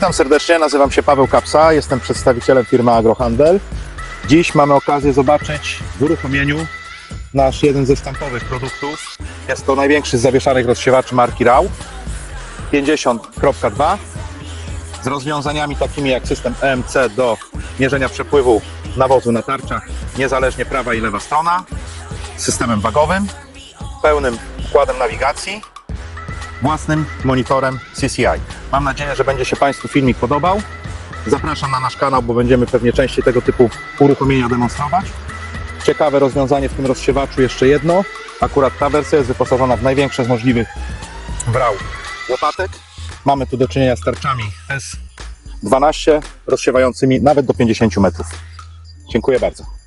Witam serdecznie, nazywam się Paweł Kapsa, jestem przedstawicielem firmy Agrohandel. Dziś mamy okazję zobaczyć w uruchomieniu nasz jeden ze stampowych produktów. Jest to największy z zawieszanych rozsiewaczy marki RAW 50.2 z rozwiązaniami takimi jak system EMC do mierzenia przepływu nawozu na tarczach, niezależnie prawa i lewa strona, systemem wagowym, pełnym układem nawigacji, własnym monitorem CCI. Mam nadzieję, że będzie się Państwu filmik podobał. Zapraszam na nasz kanał, bo będziemy pewnie częściej tego typu uruchomienia demonstrować. Ciekawe rozwiązanie w tym rozsiewaczu jeszcze jedno. Akurat ta wersja jest wyposażona w największe z możliwych brał łopatek. Mamy tu do czynienia z tarczami S12 rozsiewającymi nawet do 50 metrów. Dziękuję bardzo.